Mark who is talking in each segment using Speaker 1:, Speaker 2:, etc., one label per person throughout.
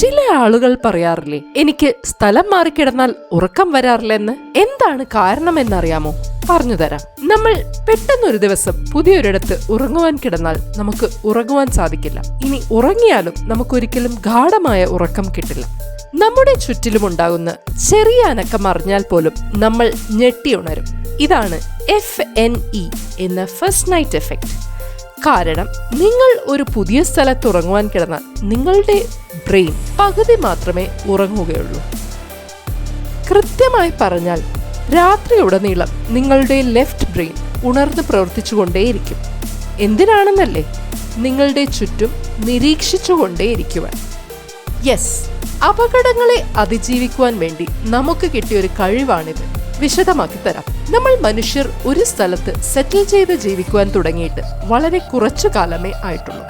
Speaker 1: ചില ആളുകൾ പറയാറില്ലേ എനിക്ക് സ്ഥലം മാറിക്കിടന്നാൽ ഉറക്കം വരാറില്ലെന്ന്? എന്താണ് കാരണമെന്നറിയാമോ? പറഞ്ഞു തരാം. നമ്മൾ പെട്ടെന്നൊരു ദിവസം പുതിയൊരിടത്ത് ഉറങ്ങുവാൻ കിടന്നാൽ നമുക്ക് ഉറങ്ങുവാൻ സാധിക്കില്ല. ഇനി ഉറങ്ങിയാലും നമുക്കൊരിക്കലും ഗാഠമായ ഉറക്കം കിട്ടില്ല. നമ്മുടെ ചുറ്റിലുമുണ്ടാകുന്ന ചെറിയ അനക്കം അറിഞ്ഞാൽ പോലും നമ്മൾ ഞെട്ടി ഉണരും. ഇതാണ് എഫ് എൻ ഇ എന്ന ഫസ്റ്റ് നൈറ്റ് എഫക്റ്റ് കാരണം നിങ്ങൾ ഒരു പുതിയ സ്ഥലത്ത് ഉറങ്ങുവാൻ കിടന്നാൽ നിങ്ങളുടെ ബ്രെയിൻ പകുതി മാത്രമേ ഉറങ്ങുകയുള്ളൂ. കൃത്യമായി പറഞ്ഞാൽ രാത്രി ഉടനീളം നിങ്ങളുടെ ലെഫ്റ്റ് ബ്രെയിൻ ഉണർന്ന് പ്രവർത്തിച്ചുകൊണ്ടേയിരിക്കും. എന്തിനാണെന്നല്ലേ? നിങ്ങളുടെ ചുറ്റും നിരീക്ഷിച്ചുകൊണ്ടേയിരിക്കുവാൻ. യെസ് അപകടങ്ങളെ അതിജീവിക്കുവാൻ വേണ്ടി നമുക്ക് കിട്ടിയ ഒരു കഴിവാണിത്. വിശദമാക്കി തരാം നമ്മൾ മനുഷ്യർ ഒരു സ്ഥലത്ത് സെറ്റിൽ ചെയ്ത് ജീവിക്കുവാൻ തുടങ്ങിയിട്ട് വളരെ കുറച്ചു കാലമേ ആയിട്ടുള്ളൂ.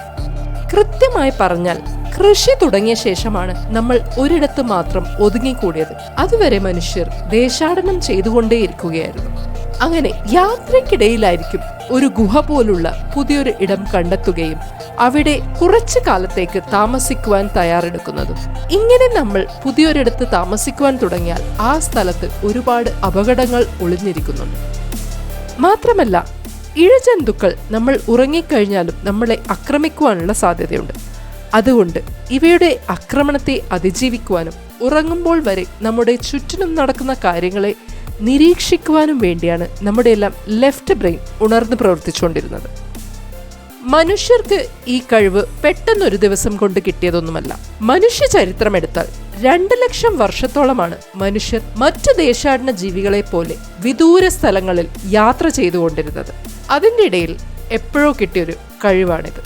Speaker 1: കൃത്യമായി പറഞ്ഞാൽ കൃഷി തുടങ്ങിയ ശേഷമാണ് നമ്മൾ ഒരിടത്ത് മാത്രം ഒതുങ്ങിക്കൂടിയത്. അതുവരെ മനുഷ്യർ ദേശാടനം ചെയ്തുകൊണ്ടേയിരിക്കുകയായിരുന്നു. അങ്ങനെ യാത്രയ്ക്കിടയിലായിരിക്കും ഒരു ഗുഹ പോലുള്ള പുതിയൊരു ഇടം കണ്ടെത്തുകയും അവിടെ കുറച്ചു കാലത്തേക്ക് താമസിക്കുവാൻ തയ്യാറെടുക്കുന്നതും. ഇങ്ങനെ നമ്മൾ പുതിയൊരിടത്ത് താമസിക്കുവാൻ തുടങ്ങിയാൽ ആ സ്ഥലത്ത് ഒരുപാട് അപകടങ്ങൾ ഒളിഞ്ഞിരിക്കുന്നുണ്ട്. മാത്രമല്ല ഇഴജന്തുക്കൾ നമ്മൾ ഉറങ്ങിക്കഴിഞ്ഞാലും നമ്മളെ ആക്രമിക്കുവാനുള്ള സാധ്യതയുണ്ട്. അതുകൊണ്ട് ഇവയുടെ ആക്രമണത്തെ അതിജീവിക്കുവാനും ഉറങ്ങുമ്പോൾ വരെ നമ്മുടെ ചുറ്റിനും നടക്കുന്ന കാര്യങ്ങളെ നിരീക്ഷിക്കുവാനും വേണ്ടിയാണ് നമ്മുടെ എല്ലാം ലെഫ്റ്റ് ബ്രെയിൻ ഉണർന്ന് പ്രവർത്തിച്ചുകൊണ്ടിരുന്നത്. മനുഷ്യർക്ക് ഈ കഴിവ് പെട്ടെന്നൊരു ദിവസം കൊണ്ട് കിട്ടിയതൊന്നുമല്ല. മനുഷ്യ ചരിത്രം എടുത്താൽ രണ്ട് ലക്ഷം വർഷത്തോളമാണ് മനുഷ്യർ മറ്റു ദേശാടന ജീവികളെ പോലെ വിദൂര സ്ഥലങ്ങളിൽ യാത്ര ചെയ്തുകൊണ്ടിരുന്നത്. അതിന്റെ ഇടയിൽ എപ്പോഴോ കിട്ടിയൊരു കഴിവാണിത്.